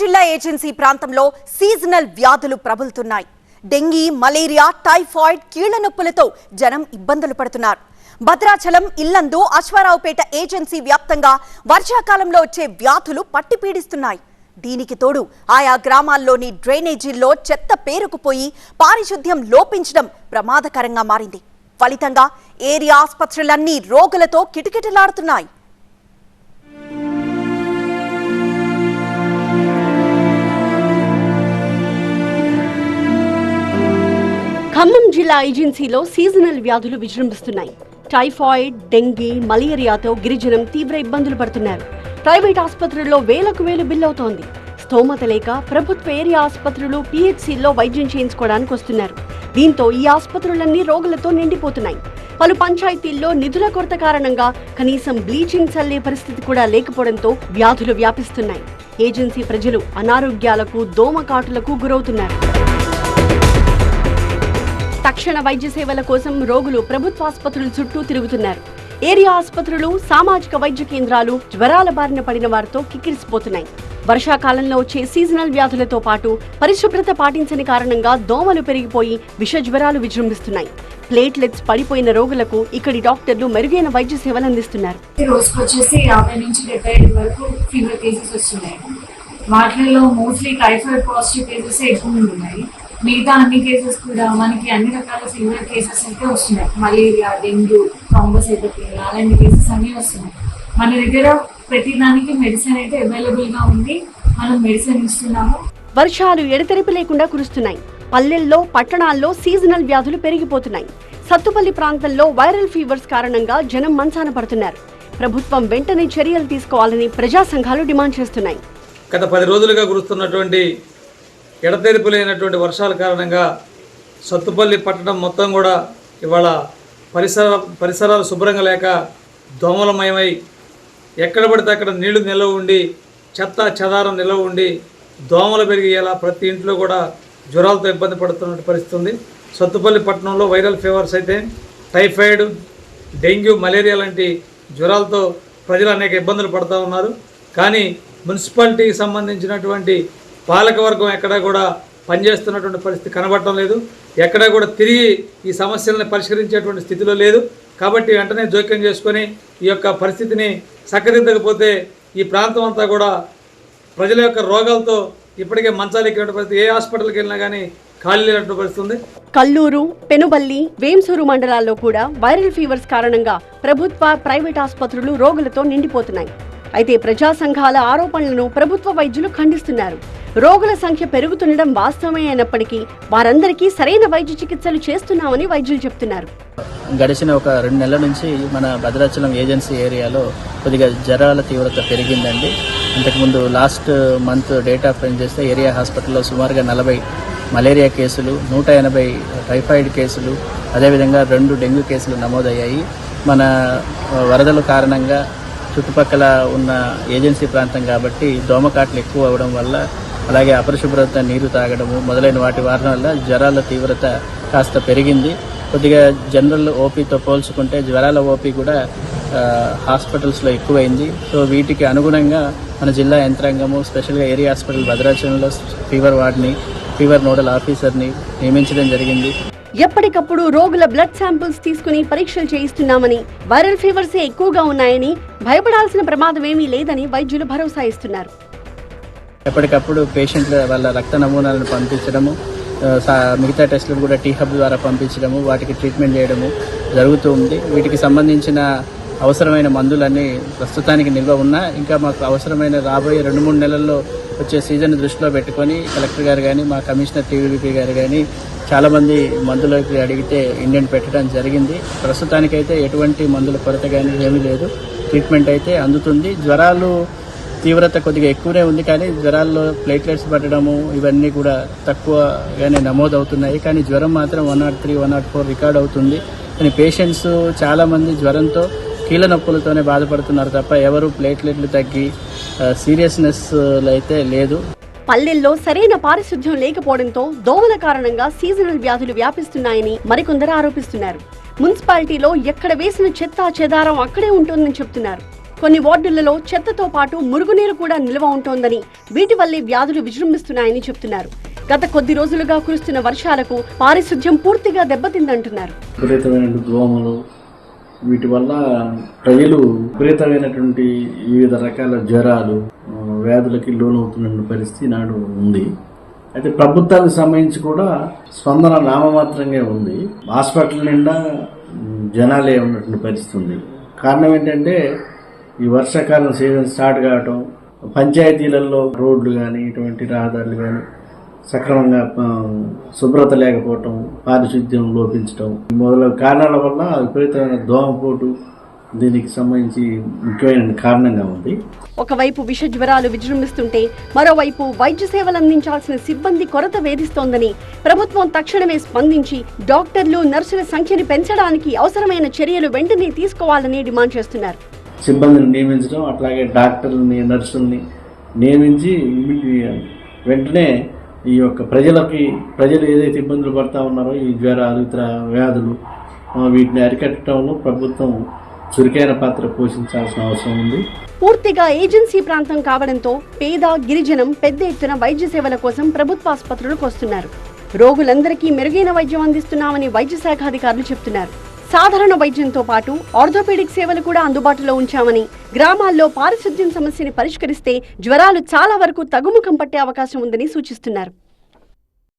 జిల్లా ఏజెన్సీ ప్రాంతంలో సీజనల్ వ్యాధులు ప్రబలుతున్నాయి. డెంగీ మలేరియా టైఫాయిడ్ కీళ్ళ నొప్పులతో జనం ఇబ్బందులు పడుతున్నారు. భద్రాచలం ఇల్లందు అశ్వారావుపేట ఏజెన్సీ వ్యాప్తంగా వర్షాకాలంలో వచ్చే వ్యాధులు పట్టి పీడిస్తున్నాయి. దీనికి తోడు ఆయా గ్రామాల్లోని డ్రైనేజీల్లో చెత్త పేరుకుపోయి పారిశుద్ధ్యం లోపించడం ప్రమాదకరంగా మారింది. ఫలితంగా ఏరియా ఆసుపత్రులన్నీ రోగులతో కిటకిటలాడుతున్నాయి. ఖమ్మం జిల్లా ఏజెన్సీలో సీజనల్ వ్యాధులు విజృంభిస్తున్నాయి. టైఫాయిడ్ డెంగీ మలేరియాతో గిరిజనం తీవ్ర ఇబ్బందులు పడుతున్నారు. ప్రైవేట్ ఆసుపత్రుల్లో వేలకు వేలు బిల్లవుతోంది. స్తోమత లేక ప్రభుత్వ ఏరియా ఆసుపత్రులు పిహెచ్సిల్లో వైద్యం చేయించుకోవడానికి వస్తున్నారు. దీంతో ఈ ఆసుపత్రులన్నీ రోగులతో నిండిపోతున్నాయి. పలు పంచాయతీల్లో నిధుల కొరత కారణంగా కనీసం బ్లీచింగ్ చల్లే పరిస్థితి కూడా లేకపోవడంతో వ్యాధులు వ్యాపిస్తున్నాయి. ఏజెన్సీ ప్రజలు అనారోగ్యాలకు దోమకాటులకు గురవుతున్నారు. తక్షణ వైద్య సేవల కోసం రోగులు ప్రభుత్వ ఆసుపత్రుల చుట్టూ తిరుగుతున్నారు. ఏరియా ఆసుపత్రులు సామాజిక వైద్య కేంద్రాలు జ్వరాల బారిన పడిన వారితో కిక్కిరిసిపోతున్నాయి. వర్షాకాలంలో వచ్చే సీజనల్ వ్యాధులతో పాటు పరిశుభ్రత పాటించని కారణంగా దోమలు పెరిగిపోయి విష జ్వరాలు విజృంభిస్తున్నాయి. ప్లేట్లెట్స్ పడిపోయిన రోగులకు ఇక్కడి డాక్టర్లు మెరుగైన వైద్య సేవలు అందిస్తున్నారు. వచ్చేసి యాభై నుంచి డెబ్బై ఐదు వరకు ఫీవర్ కేసెస్ వస్తున్నాయి. వాటిల్లో మోస్ట్లీ టైఫాయిడ్ పాజిటివ్ కేసెస్ ఎక్కువ ఉన్నాయి మిగతా అన్ని కేసెస్ కూడా మనకి అన్ని రకాల ఫీవర్ కేసెస్ అయితే వస్తున్నాయి. మలేరియా డెంగ్యూ థ్రాంబోసైటోపియా అలాంటి కేసెస్ అన్నీ వస్తున్నాయి. మన దగ్గర ప్రతి దానికి మెడిసిన్ అయితే అవైలబుల్గా ఉంది. మనం మెడిసిన్ ఇస్తున్నాము. వర్షాలు ఎడతెరిపి లేకుండా కురుస్తున్నాయి. పల్లెల్లో పట్టణాల్లో సీజనల్ వ్యాధులు పెరిగిపోతున్నాయి. సత్తుపల్లి ప్రాంతంలో వైరల్ ఫీవర్స్ కారణంగా జనం మంచాన పడుతున్నారు. ప్రభుత్వం వెంటనే చర్యలు తీసుకోవాలని ప్రజా సంఘాలు డిమాండ్ చేస్తున్నాయి. గత పది రోజులుగా కురుస్తున్నటువంటి ఎడతెరిపి లేనటువంటి వర్షాల కారణంగా సత్తుపల్లి పట్టణం మొత్తం కూడా ఇవాళ పరిసర పరిసరాలు శుభ్రంగా లేక దోమలమయమై ఎక్కడ పడితే అక్కడ నీళ్ళు నిల్వ ఉండి చెత్త చెదారం నిల్వ ఉండి దోమలు పెరిగేలా ప్రతి ఇంట్లో కూడా జ్వరాలతో ఇబ్బంది పడుతున్న పరిస్థితి ఉంది. సత్తుపల్లి పట్టణంలో వైరల్ ఫీవర్స్ అయితే టైఫాయిడ్ డెంగ్యూ మలేరియా లాంటి జ్వరాలతో ప్రజలు అనేక ఇబ్బందులు పడుతూ ఉన్నారు. కానీ మున్సిపాలిటీకి సంబంధించినటువంటి పాలకవర్గం ఎక్కడా కూడా పనిచేస్తున్నటువంటి పరిస్థితి కనబడటం లేదు. ఎక్కడా కూడా తిరిగి ఈ సమస్యలను పరిష్కరించేటువంటి స్థితిలో లేదు. కాబట్టి వెంటనే జోక్యం చేసుకొని ఈ యొక్క పరిస్థితిని చక్కదిద్దకపోతే ఈ ప్రాంతం అంతా కూడా ప్రజల యొక్క రోగాలతో ఇప్పటికే మంచాలు ఎక్కినటువంటి పరిస్థితి. ఏ హాస్పిటల్కి వెళ్ళినా కానీ ఖాళీ లేనటువంటి పరిస్థితి ఉంది. కల్లూరు పెనుబల్లి వేంసూరు మండలాల్లో కూడా వైరల్ ఫీవర్స్ కారణంగా ప్రభుత్వ ప్రైవేట్ ఆసుపత్రులు రోగులతో నిండిపోతున్నాయి. అయితే ప్రజా సంఘాల ఆరోపణలను ప్రభుత్వ వైద్యులు ఖండిస్తున్నారు. రోగుల సంఖ్య పెరుగుతుండడం వాస్తవమే అయినప్పటికీ వారందరికీ సరైన వైద్య చికిత్సలు చేస్తున్నామని వైద్యులు చెప్తున్నారు. గడిచిన ఒక రెండు నెలల నుంచి మన భద్రాచలం ఏజెన్సీ ఏరియాలో కొద్దిగా జ్వరాల తీవ్రత పెరిగిందండి. ఇంతకుముందు లాస్ట్ మంత్ డేటా ఫ్రెండ్ చేస్తే ఏరియా హాస్పిటల్లో సుమారుగా నలభై మలేరియా కేసులు నూట ఎనభై టైఫాయిడ్ కేసులు అదేవిధంగా రెండు డెంగ్యూ కేసులు నమోదయ్యాయి. మన వరదల కారణంగా చుట్టుపక్కల ఉన్న ఏజెన్సీ ప్రాంతం కాబట్టి దోమకాట్లు ఎక్కువ అవ్వడం వల్ల అలాగే అపరిశుభ్రత నీరు తాగడము మొదలైన వాటి వారి వల్ల జ్వరాల తీవ్రత కాస్త పెరిగింది. కొద్దిగా జనరల్ ఓపీతో పోల్చుకుంటే జ్వరాల ఓపీ కూడా హాస్పిటల్స్లో ఎక్కువైంది. సో వీటికి అనుగుణంగా మన జిల్లా యంత్రాంగము స్పెషల్గా ఏరియా హాస్పిటల్ భద్రాచలంలో ఫీవర్ వార్డ్ని ఫీవర్ నోడల్ ఆఫీసర్ని నియమించడం జరిగింది. ఎప్పటికప్పుడు రోగుల బ్లడ్ శాంపిల్స్ తీసుకుని పరీక్షలు చేయిస్తున్నామని వైరల్ ఫీవర్సే ఎక్కువగా ఉన్నాయని భయపడాల్సిన ప్రమాదం ఏమీ లేదని వైద్యులు భరోసా ఇస్తున్నారు. ఎప్పటికప్పుడు పేషెంట్ల వాళ్ళ రక్త నమూనాలను పంపించడము సా- మిగతా టెస్టులు కూడా టీ హబ్ ద్వారా పంపించడము వాటికి ట్రీట్మెంట్ చేయడము జరుగుతూ ఉంది. వీటికి సంబంధించిన అవసరమైన మందులన్నీ ప్రస్తుతానికి నిల్వ ఉన్నా ఇంకా మాకు అవసరమైన రాబోయే రెండు మూడు నెలల్లో వచ్చే సీజన్ దృష్టిలో పెట్టుకొని కలెక్టర్ గారు కానీ మా కమిషనర్ టీవీపీ గారు కానీ చాలామంది మందులకి అడిగితే ఇండియన్ పెట్టడం జరిగింది. ప్రస్తుతానికైతే ఎటువంటి మందుల కొరత కానీ ఏమీ లేదు. ట్రీట్మెంట్ అయితే అందుతుంది. జ్వరాలు తీవ్రత కొద్దిగా ఎక్కువనే ఉంది కానీ జ్వరాల్లో ప్లేట్లెట్స్ పట్టడము ఇవన్నీ కూడా తక్కువగానే నమోదవుతున్నాయి. కానీ జ్వరం మాత్రం one not three one not four record అవుతుంది. కానీ పేషెంట్స్ చాలామంది జ్వరంతో కీళ్ళ నొప్పులతోనే బాధపడుతున్నారు తప్ప ఎవరు ప్లేట్లెట్లు తగ్గి సీరియస్నెస్ అయితే లేదు. పల్లెల్లో సరైన పారిశుధ్యం లేకపోవడంతో దోమల కారణంగా సీజనల్ వ్యాధులు వ్యాపిస్తున్నాయని మరికొందరు ఆరోపిస్తున్నారు. మున్సిపాలిటీలో ఎక్కడ వేసిన చెత్త చెదారం అక్కడే ఉంటుందని చెప్తున్నారు. కొన్ని వార్డులలో చెత్తతో పాటు మురుగునీరు కూడా నిల్వ ఉంటోందని వీటి వల్లే వ్యాధులు విజృంభిస్తున్నాయని చెప్తున్నారు. గత కొద్ది రోజులుగా కురుస్తున్న వర్షాలకు పారిశుధ్యం పూర్తిగా దెబ్బతిందంటున్నారు. విపరీతమైన దోమలు వీటి వల్ల ప్రజలు విపరీతమైనటువంటి వివిధ రకాల జ్వరాలు వ్యాధులకి లోనవుతున్న పరిస్థితి నాడు ఉంది. అయితే ప్రభుత్వానికి సంబంధించి కూడా స్పందన నామమాత్రంగా ఉంది. హాస్పిటల్ నిండా జనాలే ఉన్నటువంటి పరిస్థితి ఉంది. కారణం ఏంటంటే ఈ వర్షాకాలం సీజన్ స్టార్ట్ కావటం పంచాయతీలలో రోడ్లు కానీ ఇటువంటి రహదారులు కానీ సక్రమంగా శుభ్రత లేకపోవటం పారిశుద్ధ్యం లోపించటం మొదలగు కారణాల వల్ల విపరీతమైన దోమపోటు దీనికి సంబంధించి ముఖ్యమైన కారణంగా ఉంది. ఒకవైపు విష జ్వరాలు విజృంభిస్తుంటే మరోవైపు వైద్య సేవలు అందించాల్సిన సిబ్బంది కొరత వేధిస్తోందని ప్రభుత్వం తక్షణమే స్పందించి డాక్టర్లు నర్సుల సంఖ్యని పెంచడానికి అవసరమైన చర్యలు వెంటనే తీసుకోవాలని డిమాండ్ చేస్తున్నారు. సిబ్బందిని నియమించడం అట్లాగే డాక్టర్లని నర్సుల్ని నియమించి వెంటనే ఈ యొక్క ప్రజలకి ప్రజలు ఏదైతే ఇబ్బందులు పడతా ఉన్నారో ఈ జ్వరాలు ఇతర వ్యాధులు వీటిని అరికట్టడంలో ప్రభుత్వం చురుకైన పాత్ర పోషించాల్సిన అవసరం ఉంది. పూర్తిగా ఏజెన్సీ ప్రాంతం కావడంతో పేద గిరిజనం పెద్ద ఎత్తున వైద్య సేవల కోసం ప్రభుత్వ ఆసుపత్రులకు వస్తున్నారు. రోగులందరికీ మెరుగైన వైద్యం అందిస్తున్నామని వైద్య శాఖ అధికారులు చెప్తున్నారు. సాధారణ వైద్యంతో పాటు ఆర్థోపెడిక్ సేవలు కూడా అందుబాటులో ఉంచామని గ్రామాల్లో పారిశుద్ధ్యం సమస్యని పరిష్కరిస్తే జ్వరాలు చాలా వరకు తగ్గుముఖం పట్టే అవకాశం ఉందని సూచిస్తున్నారు.